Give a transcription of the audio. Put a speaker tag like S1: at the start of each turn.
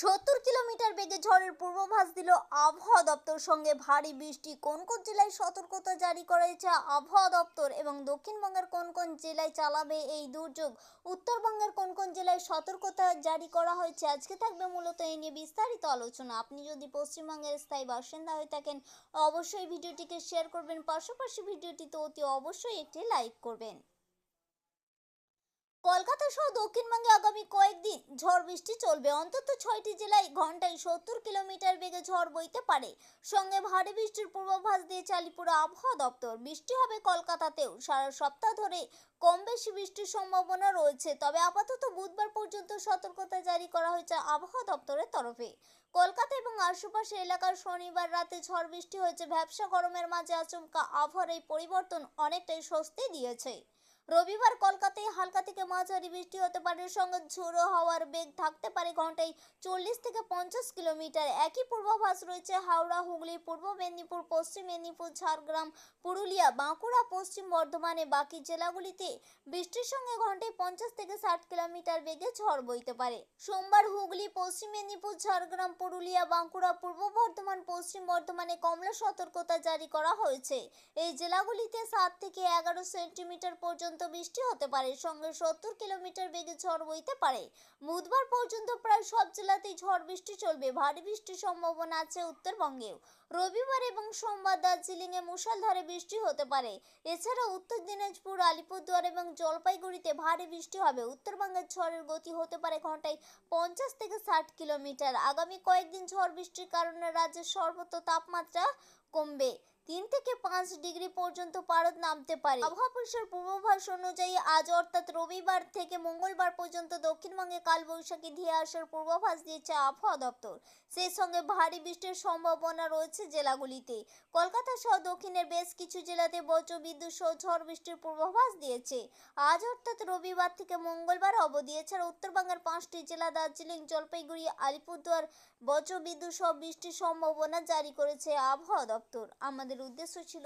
S1: সত্তর কিলোমিটার বেগে ঝড়ের পূর্বাভাস দিল আবহাওয়া দপ্তর। সঙ্গে ভারী বৃষ্টি কোন কোন জেলায় সতর্কতা জারি করেছে আবহাওয়া দপ্তর এবং দক্ষিণবঙ্গের কোন কোন জেলায় চালাবে এই দুর্যোগ? উত্তরবঙ্গের কোন কোন জেলায় সতর্কতা জারি করা হয়েছে? আজকে থাকবে মূলত এই নিয়ে বিস্তারিত আলোচনা। আপনি যদি পশ্চিমবঙ্গের স্থায়ী বাসিন্দা হয়ে থাকেন, অবশ্যই ভিডিওটিকে শেয়ার করবেন। পাশাপাশি ভিডিওটিতে অতি অবশ্যই একটি লাইক করবেন। কলকাতা সহ দক্ষিণবঙ্গে আগামী কয়েকদিন ঝড় বৃষ্টি চলবে। অন্তত ছয়টি জেলায় ঘন্টায় সত্তর কিলোমিটার বেগে ঝড় বইতে পারে। সঙ্গে ভারী বৃষ্টির পূর্বাভাস দিয়ে চালিপুরা আবহাওয়া দপ্তর। বৃষ্টি হবে কলকাতাতেও। সারা সপ্তাহ ধরে কম বেশি বৃষ্টির সম্ভাবনা রয়েছে। তবে আপাতত বুধবার পর্যন্ত সতর্কতা জারি করা হয়েছে আবহাওয়া দপ্তরের তরফে। কলকাতা এবং আশেপাশে এলাকার শনিবার রাতে ঝড় বৃষ্টি হয়েছে। ব্যবসা গরমের মাঝে আচমকা আবহাওয়ার এই পরিবর্তন অনেকটাই স্বস্তি দিয়েছে। রবিবার কলকাতায় হালকা থেকে মাঝারি বৃষ্টি হতে পারে, সঙ্গে ঝোড়ো হাওয়ার বেগ থাকতে পারে ঘন্টায় চল্লিশ থেকে পঞ্চাশ কিলোমিটার। একই পূর্বাভাস রয়েছে হাওড়া, হুগলি, পূর্ব মেদিনীপুর, পশ্চিম মেদিনীপুর, ঝাড়গ্রাম, পুরুলিয়া, বাঁকুড়া, পশ্চিম বর্ধমানে বাকি জেলাগুলিতে বৃষ্টির সঙ্গে ঘন্টায় পঞ্চাশ থেকে ষাট কিলোমিটার বেগে ঝড় বইতে পারে। সোমবার হুগলি, পশ্চিম মেদিনীপুর, ঝাড়গ্রাম, পুরুলিয়া, বাঁকুড়া, পূর্ব বর্ধমান, পশ্চিম বর্ধমানে কমলা সতর্কতা জারি করা হয়েছে। এই জেলাগুলিতে সাত থেকে এগারো সেন্টিমিটার পর্যন্ত বৃষ্টি হতে পারে, সঙ্গে সত্তর কিলোমিটার বেগে ঝড় বইতে পারে। বুধবার পর্যন্ত প্রায় সব জেলাতেই ঝড় বৃষ্টি চলবে, ভারী বৃষ্টির সম্ভাবনা আছে উত্তরবঙ্গেও। রবিবার এবং সোমবার দার্জিলিংয়ে মুষলধারে বৃষ্টি হতে পারে। এছাড়া উত্তর দিনাজপুর, আলিপুরদুয়ার এবং জলপাইগুড়িতে ভারী বৃষ্টি হবে। উত্তরবঙ্গের ঝড়ের গতি হতে পারে ঘন্টায় পঞ্চাশ থেকে ষাট কিলোমিটার। আগামী কয়েকদিন ঝড় বৃষ্টির কারণে রাজ্যের সর্বোচ্চ তাপমাত্রা কমবে। তিন থেকে পাঁচ ডিগ্রি পর্যন্ত পারদ নামতে পারে। আবহাওয়া পূর্বাভাস অনুযায়ী আজ অর্থাৎ রবিবার থেকে মঙ্গলবার পর্যন্ত দক্ষিণবঙ্গে কালবৈশাখী ধেয়ে আসার পূর্বাভাস দিয়েছে আবহাওয়া দপ্তর। সেই সঙ্গে ভারী বৃষ্টির সম্ভাবনা রয়েছে জেলাগুলিতে। কলকাতা সহ দক্ষিণের বেশ কিছু জেলাতে বজ্রবিদ্যুৎ সহ ঝড় বৃষ্টির পূর্বাভাস দিয়েছে। আজ অর্থাৎ রবিবার থেকে মঙ্গলবার অবধি এছাড়া উত্তরবঙ্গের পাঁচটি জেলা দার্জিলিং, জলপাইগুড়ি, আলিপুরদুয়ার বজ্রবিদ্যুৎ সহ বৃষ্টির সম্ভাবনা জারি করেছে আবহাওয়া দপ্তর। আমাদের উদ্দেশ্য ছিল